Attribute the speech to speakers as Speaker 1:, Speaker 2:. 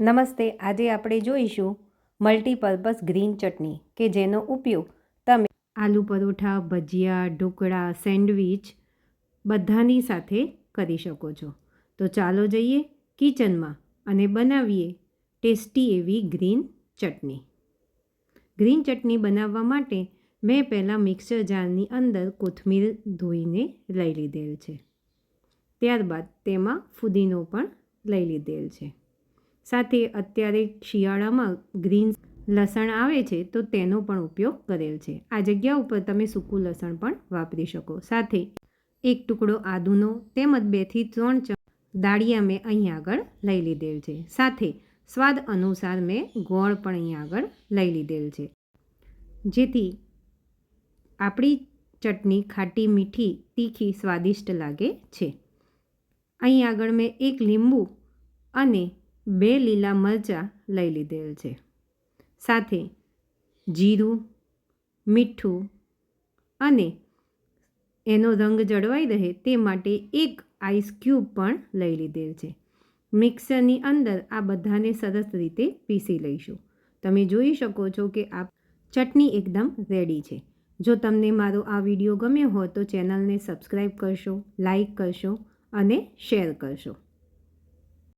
Speaker 1: નમસ્તે, આજે આપણે જોઈશું મલ્ટીપર્પઝ ગ્રીન ચટણી કે જેનો ઉપયોગ તમે આલુ પરોઠા, ભજીયા, ઢોકળા, સેન્ડવિચ બધાની સાથે કરી શકો છો. તો ચાલો જઈએ કિચનમાં અને બનાવીએ ટેસ્ટી એવી ગ્રીન ચટણી. ગ્રીન ચટણી બનાવવા માટે મેં પહેલાં મિક્સર જારની અંદર કોથમીર ધોઈને લઈ લીધેલ છે. ત્યારબાદ તેમાં ફુદીનો પણ લઈ લીધેલ છે. સાથે અત્યારે શિયાળામાં ગ્રીન લસણ આવે છે, તો તેનો પણ ઉપયોગ કરેલ છે. આ જગ્યા ઉપર તમે સૂકું લસણ પણ વાપરી શકો. સાથે એક ટુકડો આદુનો તેમજ બેથી ત્રણ ચમ દાળિયા મેં અહીં આગળ લઈ લીધેલ છે. સાથે સ્વાદ અનુસાર મેં ગોળ પણ અહીં આગળ લઈ લીધેલ છે. જેથી આપણી ચટણી ખાટી, મીઠી, તીખી, સ્વાદિષ્ટ લાગે છે. અહીં આગળ મેં એક લીંબુ અને બે લીલા મરચાં લઈ લીધેલ છે. સાથે જીરું, મીઠું અને એનો રંગ જળવાઈ રહે તે માટે એક આઈસ ક્યુબ પણ લઈ લીધેલ છે. મિક્સરની અંદર આ બધાને સરસ રીતે પીસી લઈશું. તમે જોઈ શકો છો કે આ ચટણી એકદમ રેડી છે. જો તમને મારો આ વીડિયો ગમ્યો હોય તો ચેનલને સબસ્ક્રાઈબ કરશો લાઈક કરશો અને શેર કરશો.